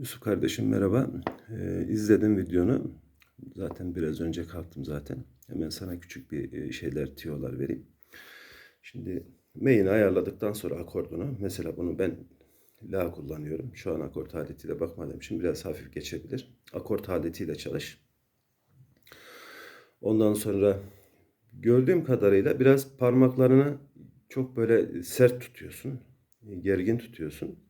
Yusuf kardeşim merhaba. Ee, izledim videonu. Zaten biraz önce kalktım zaten. Hemen sana küçük bir e, şeyler, tiyolar vereyim. Şimdi main'i ayarladıktan sonra akordunu. Mesela bunu ben La kullanıyorum. Şu an akort aletiyle bakmadığım için biraz hafif geçebilir. Akort aletiyle çalış. Ondan sonra gördüğüm kadarıyla biraz parmaklarını çok böyle sert tutuyorsun. Gergin tutuyorsun.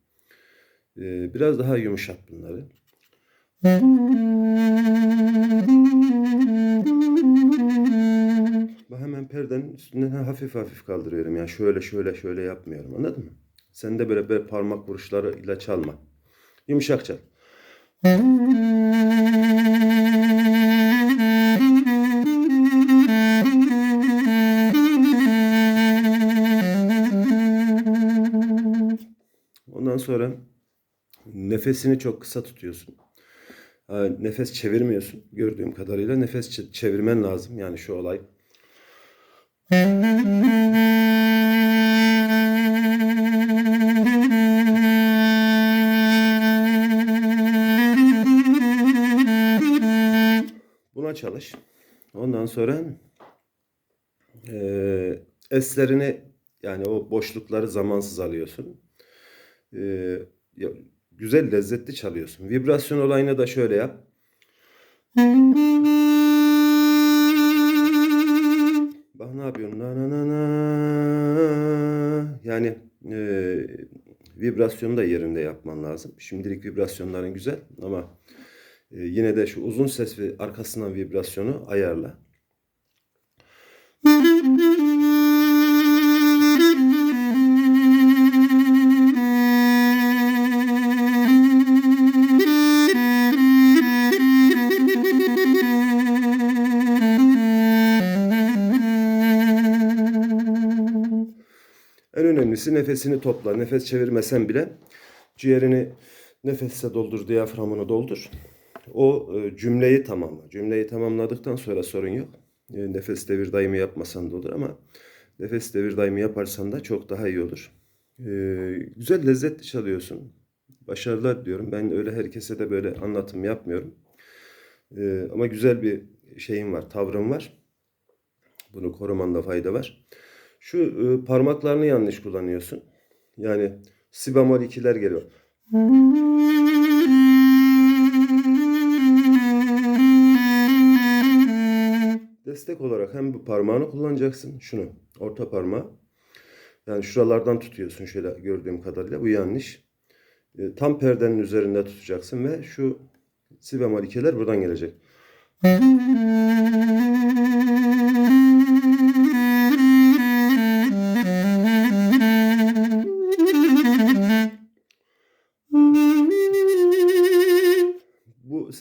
Ee, Biraz daha yumuşat bunları. Ben hemen perdenin üstünden hafif hafif kaldırıyorum. Yani şöyle şöyle şöyle yapmıyorum. Anladın mı? Sen de böyle, böyle parmak vuruşlarıyla çalma. Yumuşak çal. Ondan sonra nefesini çok kısa tutuyorsun. Ha, Nefes çevirmiyorsun gördüğüm kadarıyla. Nefes çevirmen lazım yani şu olay. Buna çalış. Ondan sonra eee eslerini yani o boşlukları zamansız alıyorsun. Ya- güzel lezzetli çalıyorsun. Vibrasyon olayını da şöyle yap. Bak ne yapıyorsun? Na na na na. Yani eee vibrasyonu da yerinde yapman lazım. Şimdilik vibrasyonların güzel ama eee, yine de şu uzun ses ve arkasından vibrasyonu ayarla. Önemlisi nefesini topla. Nefes çevirmesen bile ciğerini nefesle doldur, diyaframını doldur. O e, cümleyi tamamla. Cümleyi tamamladıktan sonra sorun yok. E, nefes devir daimi yapmasan da olur ama nefes devir daimi yaparsan da çok daha iyi olur. E, güzel lezzetli çalıyorsun. Başarılar diyorum. Ben öyle herkese de böyle anlatım yapmıyorum. Ama güzel bir şeyim var, tavrım var. Bunu korumanda fayda var. Şu e, parmaklarını yanlış kullanıyorsun. Yani si bemol ikiler geliyor. Destek olarak hem bu parmağını kullanacaksın. Şunu. Orta parmağı. Yani şuralardan tutuyorsun şöyle gördüğüm kadarıyla. Bu yanlış. E, tam perdenin üzerinde tutacaksın ve şu si bemol ikiler buradan gelecek.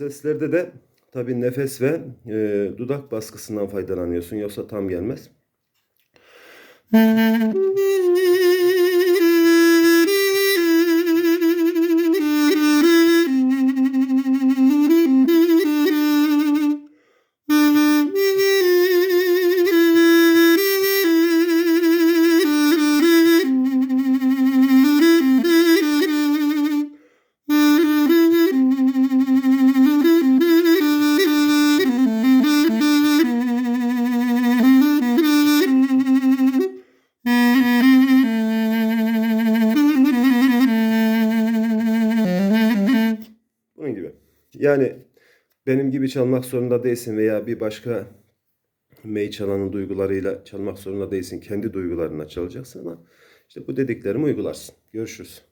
Seslerde de tabii nefes ve e, dudak baskısından faydalanıyorsun. Yoksa tam gelmez. Yani benim gibi çalmak zorunda değilsin veya bir başka mey çalanın duygularıyla çalmak zorunda değilsin. Kendi duygularına çalacaksın ama işte bu dediklerimi uygularsın. Görüşürüz.